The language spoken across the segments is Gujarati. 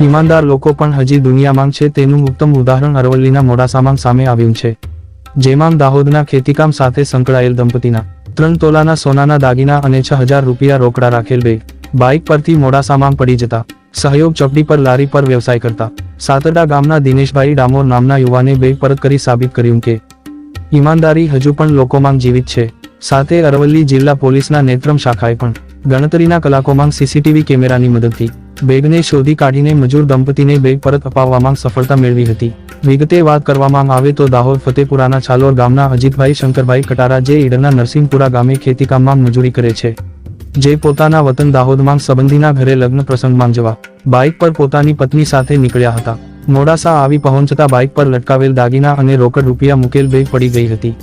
ઈમાનદાર લોકો પણ હજી દુનિયામાં છે તેનું ઉત્તમ ઉદાહરણ અરવલ્લીના મોડાસામાં સામે આવ્યું છે. જેમાં દાહોદના ખેતીકામ સાથે સંકળાયેલ દંપતીના ત્રણ તોલાના સોનાના દાગીના અને છ હજાર રૂપિયા રોકડા રાખેલ બે બાઇક પરથી મોડાસામાં પડી જતા સહયોગ ચોકડી પર લારી પર વ્યવસાય કરતા સાતડા ગામના દિનેશભાઈ ડામોર નામના યુવાને બે પરત કરી સાબિત કર્યું કે ઈમાનદારી હજુ પણ લોકોમાં જીવિત છે. સાથે અરવલ્લી જિલ્લા પોલીસના નેત્રમ શાખાએ પણ ગણતરીના કલાકોમાં સીસીટીવી કેમેરાની મદદથી બેગને શોધી કાઢીને મજૂર દંપતીને બેગ પરત અપાવવામાં સફળતા મેળવી હતી. વિગતે વાત કરવામાં આવે તો દાહોદ, ફતેપુરાના છાલોર ગામના અજીતભાઈ, શંકરભાઈ કટારા જે ઈડરના નરસિંહપુરા ગામે ખેતીકામમાં મજૂરી કરે છે. જે પોતાના વતન દાહોદમાં સંબંધીના ઘરે લગ્ન પ્રસંગમાં જવા. બાઇક પર પોતાની પત્ની સાથે નીકળ્યા હતા. મોડાસા આવી પહોંચતા બાઇક પર લટકાવેલ દાગીના અને રોકડ રૂપિયા મૂકેલ બેગ પડી ગઈ હતી.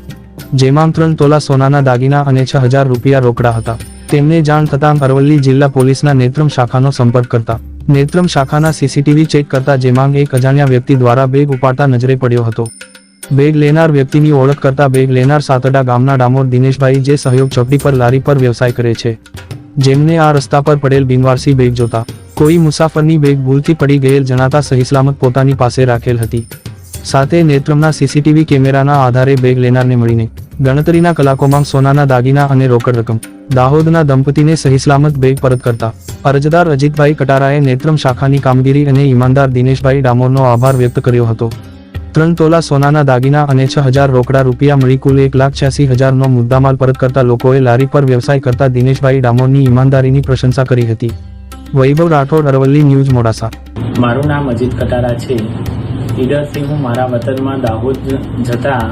જેમાં ત્રણ તોલા સોનાના દાગીના અને છ હજાર રૂપિયા રોકડા હતા. તેમને જાણ થતાં અરવલ્લી જિલ્લા પોલીસના નેત્રમ શાખાનો સંપર્ક કરતા. નેત્રમ શાખાના સીસીટીવી ચેક કરતા જેમાં એક અજાણ્યા વ્યક્તિ દ્વારા બેગ ઉપાડતા નજરે પડ્યો હતો. બેગ લેનાર વ્યક્તિની ઓળખ કરતા બેગ લેનાર સાતડા ગામના ડામોર દિનેશભાઈ જે સહયોગ ચોકડી પર લારી પર વ્યવસાય કરે છે. જેમને આ રસ્તા પર પડેલ બિનવારસી બેગ જોતા. કોઈ મુસાફરની બેગ ભૂલથી પડી ગયેલ જણાતા સહીસલામત પોતાની પાસે રાખેલ હતી. સાથે નેત્રમના સીસીટીવી કેમેરાના આધારે બેગ લેનારને મળીને ગણતરીના કલાકોમાં સોનાના દાગીના અને રોકડ રકમ, દાહોદના દંપતીને સહીસલામત બેગ પરત કરતા અરજદાર અજીતભાઈ કટારાએ નેત્રમ શાખાની કામગીરી અને ઈમાનદાર દિનેશભાઈ ડામોરનો આભાર વ્યક્ત કર્યો હતો. ત્રણ તોલા સોનાના દાગીના અને છ હજાર રોકડા રૂપિયા મળી કુલ એક લાખ છ્યાસી હજારનો મુદ્દામાલ પરત કરતા લોકોએ લારી પર વ્યવસાય કરતા દિનેશભાઈ ડામોરની ઈમાનદારીની પ્રશંસા કરી હતી. વૈભવ રાઠોડ અરવલ્લી ન્યૂઝ મોડાસા. મારું નામ અજીત કટારા છે. ઈડરથી હું મારા વતનમાં દાહોદ જતા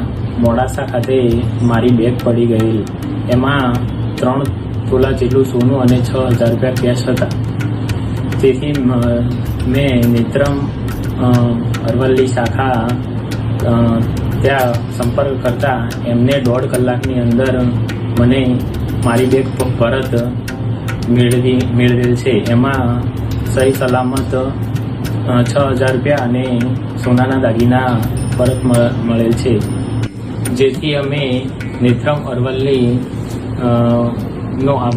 મોડાસા ખાતે મારી બેગ પડી ગયેલી. એમાં ત્રણ તોલા જેટલું સોનું અને છ હજાર રૂપિયા કેશ હતા. તેથી મેં નેત્રમ અરવલ્લી શાખા ત્યાં સંપર્ક કરતા એમને દોઢ કલાકની અંદર મને મારી બેગ પરત મેળવી, મેળવેલ છે. એમાં સહી સલામત છ હજાર રૂપિયા અને સોનાના દાગીના પરત મળેલ છે. જેથી અમે નેત્રમ અરવલ્લી નો